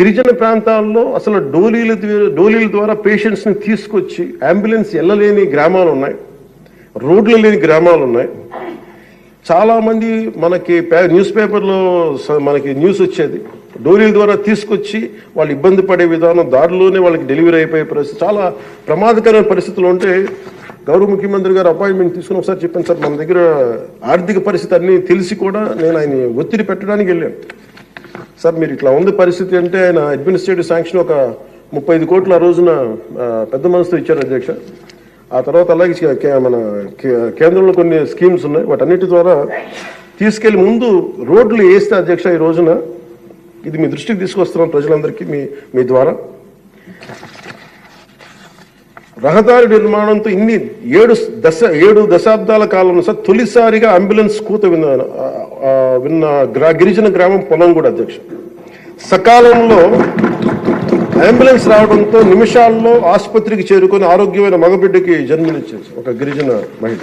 గిరిజన ప్రాంతాల్లో అసలు డోలీల డోలీల ద్వారా పేషెంట్స్ని తీసుకొచ్చి అంబులెన్స్ వెళ్ళలేని గ్రామాలు ఉన్నాయి. రోడ్లు లేని గ్రామాలు ఉన్నాయి. చాలామంది మనకి పే- న్యూస్ పేపర్లో స- మనకి న్యూస్ వచ్చేది. డోరీల ద్వారా తీసుకొచ్చి వాళ్ళు ఇబ్బంది పడే విధానం దారిలోనే వాళ్ళకి డెలివరీ అయిపోయే పరిస్థితి. చాలా ప్రమాదకరమైన పరిస్థితులు ఉంటే గౌరవ ముఖ్యమంత్రి గారు అపాయింట్మెంట్ తీసుకుని ఒకసారి చెప్పాను సార్ మన దగ్గర ఆర్థిక పరిస్థితి అన్నీ తెలిసి కూడా నేను ఆయన ఒత్తిడి పెట్టడానికి వెళ్ళాను. సార్ మీరు ఇట్లా ఉంది పరిస్థితి అంటే ఆయన అడ్మినిస్ట్రేటివ్ శాంక్షన్ ఒక ముప్పై ఐదు కోట్లు ఆ రోజున పెద్ద మనసుతో ఇచ్చారు అధ్యక్ష. ఆ తర్వాత అలాగే మన కే- కేంద్రంలో కొన్ని స్కీమ్స్ ఉన్నాయి. వాటన్నిటి ద్వారా తీసుకెళ్ళి ముందు రోడ్లు వేస్తే అధ్యక్ష ఈ రోజున ఇది మీ దృష్టికి తీసుకొస్తున్నాం ప్రజలందరికీ మీ మీ ద్వారా. రహదారి నిర్మాణంతో ఇన్ని ఏడు దశ ఏడు దశాబ్దాల కాలంలో సార్ తొలిసారిగా అంబులెన్స్ కూత విన్న గ్రా గిరిజన గ్రామం పొలం కూడా అధ్యక్ష. సకాలంలో అంబులెన్స్ రావడంతో నిమిషాల్లో ఆసుపత్రికి చేరుకొని ఆరోగ్యమైన మగబిడ్డకి జన్మనిచ్చింది ఒక గిరిజన మహిళ.